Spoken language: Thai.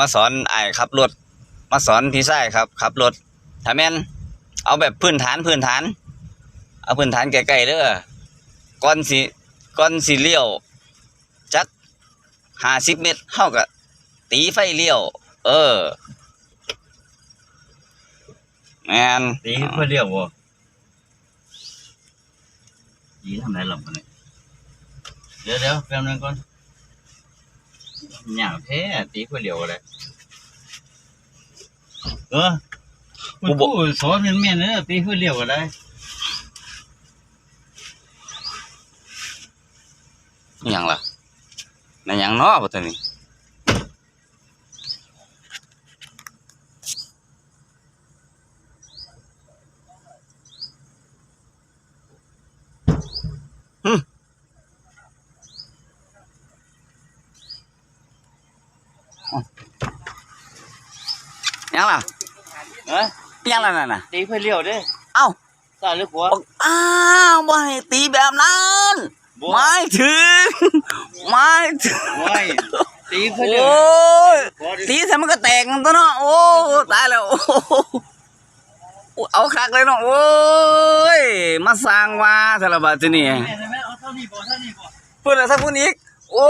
มาสอนไอ้ขับรถ มาสอนพี่ชายครับขับรถถ้าแม่นเอาแบบพื้นฐานพื้นฐาน เอาพื้นฐานใกลๆเด้อก่อนสิก่อนสิเลี้ยวจัก50เมตรเฮาก็ตีไฟเลี้ยว เออแม่นตีเพื่อเรียกว่าตีทำไรหลับกันเนี่ยเดี๋ยวเดี๋ยวแป๊บนึงก่อน อย่างแท้ตีเพื่อเรียวอะไรเออกูบอกสอนเมียนเมียนเนี่ยตีเพื่อเรียวอะไรอิหยังล่ะในหยังเนาะบ่ตัวนี้หึอิห ยังล่ะเอ้ยอิหยังล่ะนั่นน่ะ ตีเพื่อเรียวเด้เอ้าซ้ายหรือขวาบอกอ้าวบ่ให้ตีแบบนั้นบ่ไม่ถึงไม่ถึงไม่ตีเพื่อโอเรียว้ยตีเสร็จมันก็แตกกันตัวเนาะโอ้ตายแล้วโอ้โหเอาคักเลยเนาะโอ้ยมาสร้างว่าสารบัดที่นี่แม่นไหมเอาเท่านี้บ่เท่านี้บ่ เพื่อนอะไรสักพูดอีกโอ้